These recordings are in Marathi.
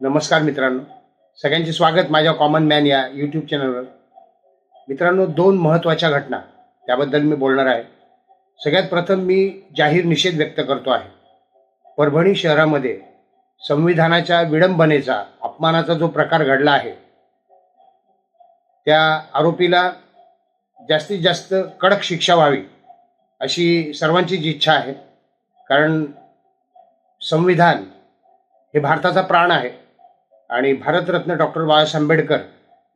नमस्कार मित्रांनो. सगळ्यांचे स्वागत माझ्या कॉमन मॅन या यूट्यूब चॅनलवर मित्रांनो दोन महत्त्वाच्या घटना त्याबद्दल मी बोलणार आहे. सगळ्यात प्रथम मी जाहीर निषेध व्यक्त करतो आहे. परभणी शहरामध्ये संविधानाच्या विडंबनेचा अपमानाचा जो प्रकार घडला आहे त्या आरोपीला जास्तीत जास्त कडक शिक्षा व्हावी अशी सर्वांचीच इच्छा आहे. कारण संविधान हे भारताचा प्राण आहे. आणि भारतरत्न डॉक्टर बाबासाहेब आंबेडकर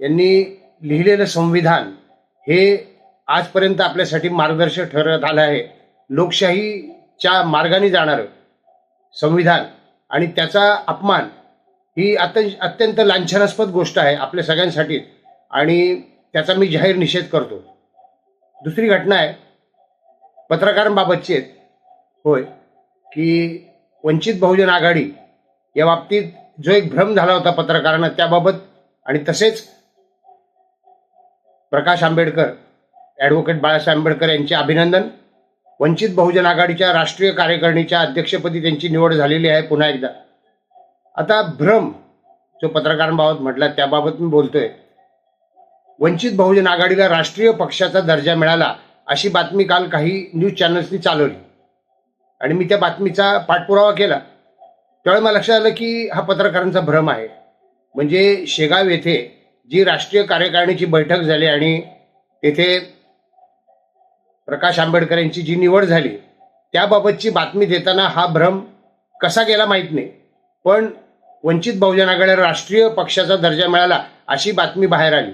यांनी लिहिलेलं संविधान हे आजपर्यंत आपल्यासाठी मार्गदर्शक ठरत आलं आहे लोकशाहीच्या मार्गाने जाणारं संविधान आणि त्याचा अपमान ही अत्य अत्यंत लांछनास्पद गोष्ट आहे आपल्या सगळ्यांसाठी आणि त्याचा मी जाहीर निषेध करतो दुसरी घटना आहे पत्रकारांबाबतची आहे. होय की वंचित बहुजन आघाडी या बाबतीत जो एक भ्रम झाला होता पत्रकारांना त्याबाबत आणि तसेच प्रकाश आंबेडकर ॲडव्होकेट बाळासाहेब आंबेडकर यांचे अभिनंदन. वंचित बहुजन आघाडीच्या राष्ट्रीय कार्यकारिणीच्या अध्यक्षपदी त्यांची निवड झालेली आहे पुन्हा एकदा. आता भ्रम जो पत्रकारांबाबत म्हटला त्याबाबत मी बोलतोय. वंचित बहुजन आघाडीला राष्ट्रीय पक्षाचा दर्जा मिळाला अशी बातमी काल काही न्यूज चॅनल्सनी चालवली. आणि मी त्या बातमीचा पाठपुरावा केला. त्यावेळी मला लक्षात आलं की हा पत्रकारांचा भ्रम आहे. म्हणजे शेगाव येथे जी राष्ट्रीय कार्यकारिणीची बैठक झाली आणि तेथे प्रकाश आंबेडकर यांची जी निवड झाली त्याबाबतची बातमी देताना हा भ्रम कसा गेला माहीत नाही. पण वंचित बहुजन आघाडीला राष्ट्रीय पक्षाचा दर्जा मिळाला अशी बातमी बाहेर आली.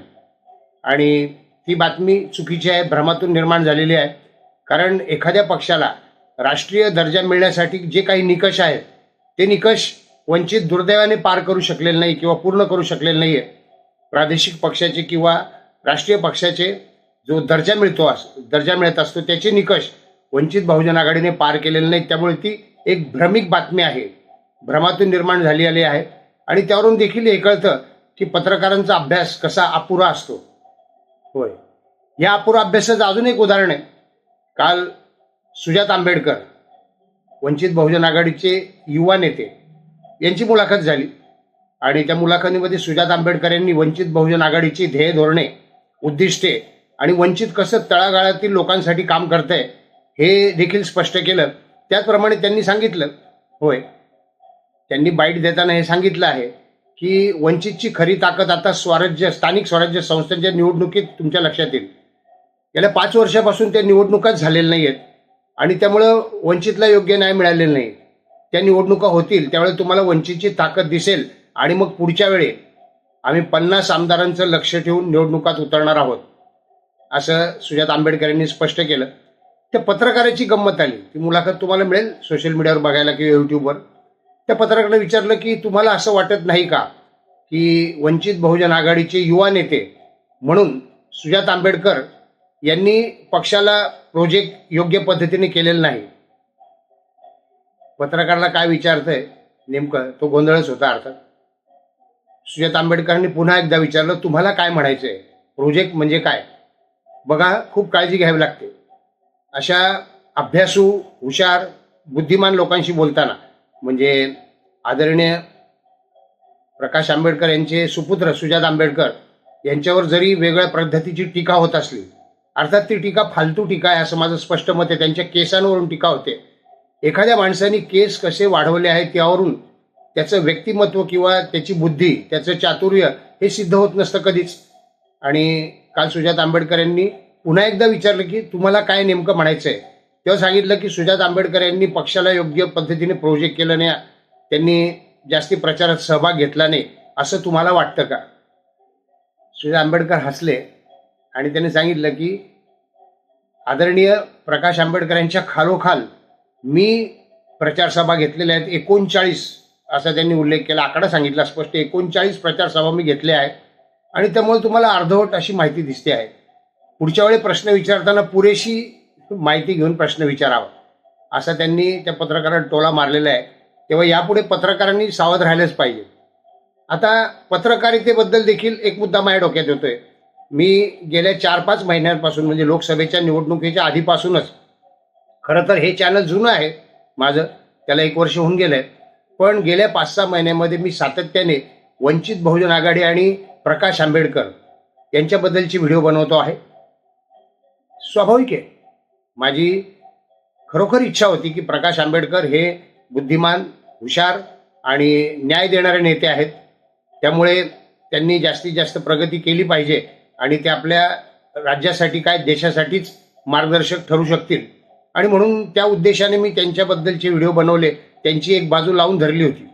आणि ती बातमी चुकीची आहे भ्रमातून निर्माण झालेली आहे. कारण एखाद्या पक्षाला राष्ट्रीय दर्जा मिळण्यासाठी जे काही निकष आहेत ते निकष वंचित दुर्दैवाने पार करू शकलेले नाही किंवा पूर्ण करू शकलेले नाही आहे प्रादेशिक पक्षाचे किंवा राष्ट्रीय पक्षाचे जो दर्जा मिळतो अस दर्जा मिळत असतो त्याचे निकष वंचित बहुजन आघाडीने पार केलेले नाहीत. त्यामुळे ती एक भ्रमिक बातमी आहे. भ्रमातून निर्माण झाली आली आहे. आणि त्यावरून देखील हे कळतं की पत्रकारांचा अभ्यास कसा अपुरा असतो. होय. या अपुरा अभ्यासाचं अजून एक उदाहरण आहे. काल सुजात आंबेडकर वंचित बहुजन आघाडीचे युवा नेते यांची मुलाखत झाली. आणि त्या मुलाखतीमध्ये सुजात आंबेडकर यांनी वंचित बहुजन आघाडीची ध्येय धोरणे उद्दिष्टे आणि वंचित कसं तळागाळातील लोकांसाठी काम करतंय हे देखील स्पष्ट केलं. त्याचप्रमाणे त्यांनी सांगितलं होय त्यांनी बाईट देताना हे सांगितलं आहे की वंचितची खरी ताकद आता स्वराज्य स्थानिक स्वराज्य संस्थांच्या निवडणुकीत तुमच्या लक्षात येईल. गेल्या पाच वर्षापासून त्या निवडणुकाच झालेल्या नाही आहेत आणि त्यामुळं वंचितला योग्य न्याय मिळालेला नाही. त्या निवडणुका होतील त्यामुळे तुम्हाला वंचितची ताकद दिसेल. आणि मग पुढच्या वेळी आम्ही पन्नास आमदारांचं लक्ष ठेवून निवडणुकात उतरणार आहोत. असं सुजात आंबेडकर यांनी स्पष्ट केलं. त्या पत्रकाराची गंमत आली. ती मुलाखत तुम्हाला मिळेल सोशल मीडियावर बघायला किंवा युट्यूबवर. त्या पत्रकाराने विचारलं की तुम्हाला असं वाटत नाही का की वंचित बहुजन आघाडीचे युवा नेते म्हणून सुजात आंबेडकर यांनी पक्षाला प्रोजेक्ट योग्य पद्धतीने केलेला नाही. पत्रकाराला काय विचारतंय नेमकं तो गोंधळच होता अर्थात. सुजात आंबेडकरांनी पुन्हा एकदा विचारलं तुम्हाला काय म्हणायचंय? प्रोजेक्ट म्हणजे काय? बघा खूप काळजी घ्यावी लागते. अशा अभ्यासू हुशार बुद्धिमान लोकांशी बोलताना म्हणजे आदरणीय प्रकाश आंबेडकर यांचे सुपुत्र सुजात आंबेडकर यांच्यावर जरी वेगळ्या पद्धतीची टीका होत असली अर्थात ती टीका फालतू टीका आहे असं माझं स्पष्ट मत आहे. त्यांच्या केसांवरून टीका होते. एखाद्या माणसाने केस कसे वाढवले आहेत त्यावरून त्याचं व्यक्तिमत्व किंवा त्याची बुद्धी त्याचं चातुर्य हे सिद्ध होत नसतं कधीच. आणि काल सुजात आंबेडकर यांनी पुन्हा एकदा विचारलं की तुम्हाला काय नेमकं म्हणायचं आहे तेव्हा सांगितलं की सुजात आंबेडकर यांनी पक्षाला योग्य पद्धतीने प्रोजेक्ट केलं नाही. त्यांनी जास्ती प्रचारात सहभाग घेतला नाही. असं तुम्हाला वाटतं का? सुजात आंबेडकर हसले. आणि त्यांनी सांगितलं की आदरणीय प्रकाश आंबेडकर यांच्या खालोखाल मी प्रचार सभा घेतलेल्या आहेत एकोणचाळीस असा त्यांनी उल्लेख केला आकडा सांगितला स्पष्ट एकोणचाळीस प्रचार सभा मी घेतल्या आहेत. आणि त्यामुळे तुम्हाला अर्धवट अशी माहिती दिसते आहे. पुढच्या वेळी प्रश्न विचारताना पुरेशी माहिती घेऊन प्रश्न विचारावा असा त्यांनी त्या पत्रकारांना टोला मारलेला आहे. तेव्हा यापुढे पत्रकारांनी सावध राहिलंच पाहिजे. आता पत्रकारितेबद्दल देखील एक मुद्दा माझ्या डोक्यात येतोय. मी गेल्या चार पाच महिन्यांपासून म्हणजे लोकसभेच्या निवडणुकीच्या आधीपासूनच खरं तर हे चॅनल जुनं आहे माझं त्याला एक वर्ष होऊन गेलंय. पण गेल्या पाच सहा महिन्यामध्ये मी सातत्याने वंचित बहुजन आघाडी आणि प्रकाश आंबेडकर यांच्याबद्दलची व्हिडिओ बनवतो आहे. स्वाभाविक आहे. माझी खरोखर इच्छा होती की प्रकाश आंबेडकर हे बुद्धिमान हुशार आणि न्याय देणारे नेते आहेत. त्यामुळे त्यांनी जास्तीत जास्त प्रगती केली पाहिजे. आणि ते आपल्या राज्यासाठी काय देशासाठीच मार्गदर्शक ठरू शकतील. आणि म्हणून त्या उद्देशाने मी त्यांच्याबद्दलचे व्हिडिओ बनवले. त्यांची एक बाजू लावून धरली होती.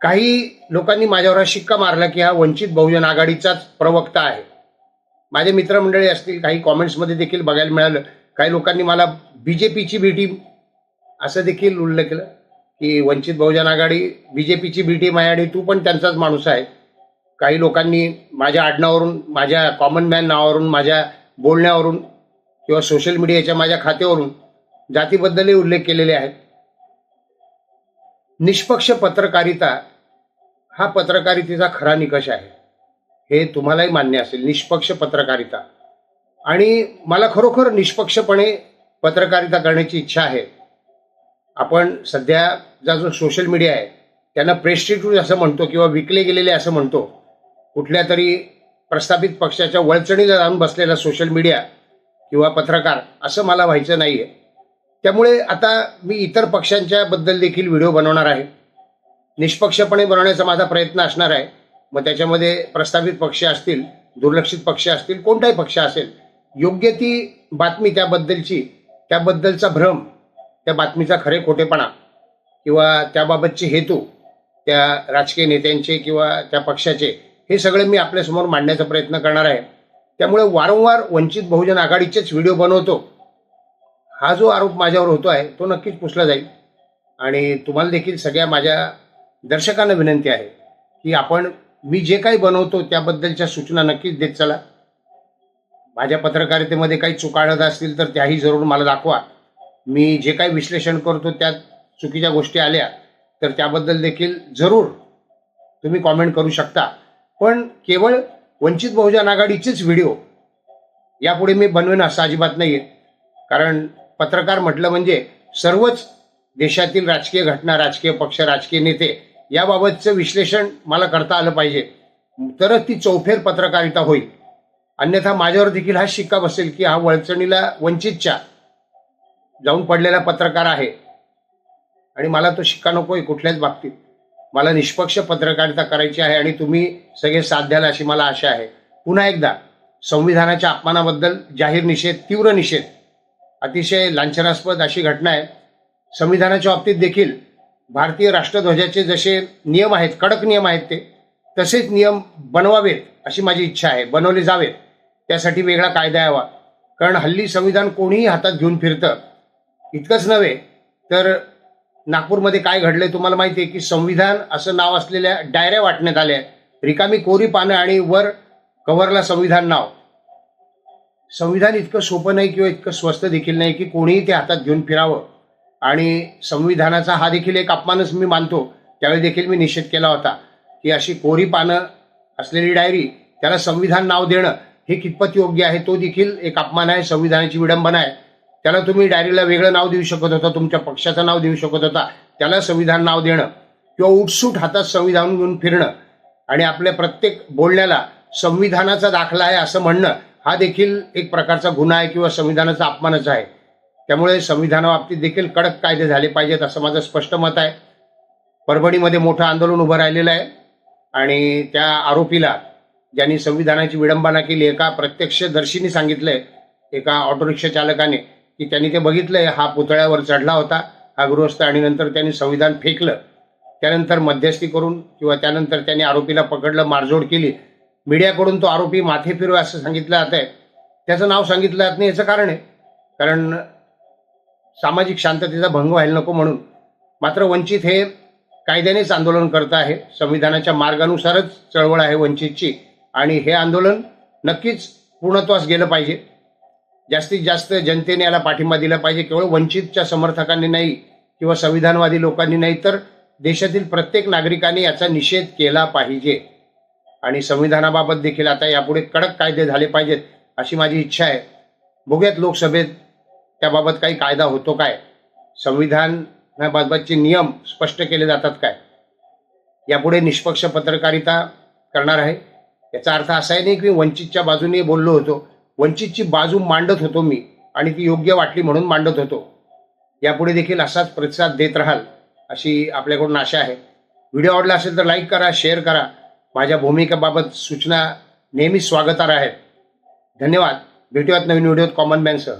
काही लोकांनी माझ्यावर हा शिक्का मारला की हा वंचित बहुजन आघाडीचाच प्रवक्ता आहे. माझे मित्रमंडळी असतील काही कॉमेंट्समध्ये देखील बघायला मिळालं. काही लोकांनी मला बी जे पीची बी टीम असं देखील उल्लेख केलं की वंचित बहुजन आघाडी बी जे पीची बी टीम आहे आणि तू पण त्यांचाच माणूस आहे. काही लोकांनी माझ्या आडनावरून माझ्या कॉमन मॅन नावावरून माझ्या बोलण्यावरून किंवा सोशल मीडियाच्या माझ्या खात्यावरून जातीबद्दलही उल्लेख केलेले आहेत. निष्पक्ष पत्रकारिता हा पत्रकारितेचा खरा निकष आहे. हे तुम्हालाही मान्य असेल. निष्पक्ष पत्रकारिता. आणि मला खरोखर निष्पक्षपणे पत्रकारिता करण्याची इच्छा आहे. आपण सध्याचा जो सोशल मीडिया आहे त्यांना प्रेस्टिट्यूट असं म्हणतो किंवा विकले गेलेले असं म्हणतो कुठल्या तरी प्रस्थापित पक्षाच्या वळचणीला जाऊन बसलेला सोशल मीडिया किंवा पत्रकार असं मला व्हायचं नाही आहे त्यामुळे आता मी इतर पक्षांच्या बद्दल देखील व्हिडिओ बनवणार आहे. निष्पक्षपणे बनवण्याचा माझा प्रयत्न असणार आहे. मग त्याच्यामध्ये प्रस्तावित पक्ष असतील दुर्लक्षित पक्ष असतील कोणताही पक्ष असेल योग्य ती बातमी त्याबद्दलची त्याबद्दलचा भ्रम त्या बातमीचा खरे खोटेपणा किंवा त्याबाबतचे हेतू त्या राजकीय नेत्यांचे किंवा त्या पक्षाचे हे सगळे मी आपल्यासमोर मांडण्याचा प्रयत्न करणार आहे. त्यामुळे वारंवार वंचित बहुजन आघाडीचेच व्हिडिओ बनवतो. हा जो आरोप माझ्यावर होतो आहे तो नक्कीच पुसला जाईल. आणि तुम्हाला देखील सगळ्या माझ्या दर्शकांना विनंती आहे की आपण मी जे काही बनवतो त्याबद्दलच्या सूचना नक्कीच देत चला. माझ्या पत्रकारितेमध्ये काही चुकाळत असतील तर त्याही जरूर मला दाखवा. मी जे काही विश्लेषण करतो त्यात चुकीच्या गोष्टी आल्या तर त्याबद्दल देखील जरूर तुम्ही कॉमेंट करू शकता. पण केवळ वंचित बहुजन आघाडीचेच व्हिडिओ यापुढे मी बनवेन असं अजिबात नाही आहे कारण पत्रकार म्हटलं म्हणजे सर्वच देशातील राजकीय घटना राजकीय पक्ष राजकीय नेते याबाबतचं विश्लेषण मला करता आलं पाहिजे. तरच ती चौफेर पत्रकारिता होईल. अन्यथा माझ्यावर देखील हा शिक्का बसेल की हा वळचणीला वंचितच्या जाऊन पडलेला पत्रकार आहे. आणि मला तो शिक्का नकोय कुठल्याच बाबतीत. मला निष्पक्ष पत्रकारिता करायची आहे आणि तुम्ही सगळे साथ द्याल अशी मला आशा आहे. पुन्हा एकदा संविधानाच्या अपमानाबद्दल जाहीर निषेध तीव्र निषेध अतिशय लांछनास्पद अशी घटना आहे. संविधानाच्या बाबतीत देखील भारतीय राष्ट्रध्वजाचे जसे नियम आहेत कडक नियम आहेत ते तसेच नियम बनवावेत अशी माझी इच्छा आहे. बनवले जावेत त्यासाठी वेगळा कायदा यावा. कारण हल्ली संविधान कोणीही हातात घेऊन फिरतं इतकंच नव्हे तर नागपूरमध्ये काय घडलंय तुम्हाला माहिती आहे की संविधान असं नाव असलेल्या डायऱ्या वाटण्यात आल्या रिकामी कोरी पानं आणि वर कव्हरला संविधान नाव. संविधान इतकं सोपं नाही किंवा इतकं स्वस्त देखील नाही की कोणीही ते हातात घेऊन फिरावं. आणि संविधानाचा हा देखील एक अपमानच मी मानतो. त्यावेळी देखील मी निषेध केला होता की अशी कोरी पानं असलेली डायरी त्याला संविधान नाव देणं हे कितपत योग्य आहे तो देखील एक अपमान आहे संविधानाची विडंबना आहे. त्याला तुम्ही डायरीला वेगळं नाव देऊ शकत होता तुमच्या पक्षाचं नाव देऊ शकत होता त्याला संविधान नाव देणं किंवा उठसूट हातात संविधान घेऊन फिरणं आणि आपल्या प्रत्येक बोलण्याला संविधानाचा दाखला आहे असं म्हणणं हा देखील एक प्रकारचा गुन्हा आहे किंवा संविधानाचा अपमानच आहे. त्यामुळे संविधानाबाबतीत देखील कडक कायदे झाले पाहिजेत असं माझं स्पष्ट मत आहे. परभणीमध्ये मोठं आंदोलन उभं राहिलेलं आहे आणि त्या आरोपीला ज्यांनी संविधानाची विडंबना केली एका प्रत्यक्षदर्शींनी सांगितलंय एका ऑटोरिक्षा चालकाने की त्यांनी ते बघितलंय हा पुतळ्यावर चढला होता हा गृहस्थ आणि नंतर त्यांनी संविधान फेकलं. त्यानंतर मध्यस्थी करून किंवा त्यानंतर त्यांनी आरोपीला पकडलं मारझोड केली. मीडियाकडून तो आरोपी माथे फिरवा असं सांगितलं जात आहे त्याचं नाव सांगितलं जात नाही याचं कारण आहे. कारण सामाजिक शांततेचा भंग व्हायला नको म्हणून. मात्र वंचित हे कायद्यानेच आंदोलन करत आहे. संविधानाच्या मार्गानुसारच चळवळ आहे वंचितची. आणि हे आंदोलन नक्कीच पूर्णत्वास गेलं पाहिजे. जास्तीत जास्त जनतेने याला पाठिंबा दिला पाहिजे. केवळ वंचितच्या समर्थकांनी नाही किंवा संविधानवादी लोकांनी नाही तर देशातील प्रत्येक नागरिकाने याचा निषेध केला पाहिजे. आणि संविधानाबाबत देखील आता यापुढे कडक कायदे झाले पाहिजेत अशी माझी इच्छा आहे. बघूयात लोकसभेत त्याबाबत काही कायदा होतो काय? संविधानाबाबतचे नियम स्पष्ट केले जातात काय? यापुढे निष्पक्ष पत्रकारिता करणार आहे. याचा अर्थ असा आहे नाही की मी वंचितच्या बाजूने बोललो होतो वंचितची बाजू मांडत होतो मी आणि ती योग्य वाटली म्हणून मांडत होतो. यापुढे देखील असाच प्रतिसाद देत राहाल अशी आपल्याकडून आशा आहे. व्हिडिओ आवडला असेल तर लाईक करा शेअर करा. माझ्या भूमिकेबाबत सूचना नेहमी स्वागतार आहेत. धन्यवाद. भेटूयात नवीन व्हिडिओत कॉमन मॅनसह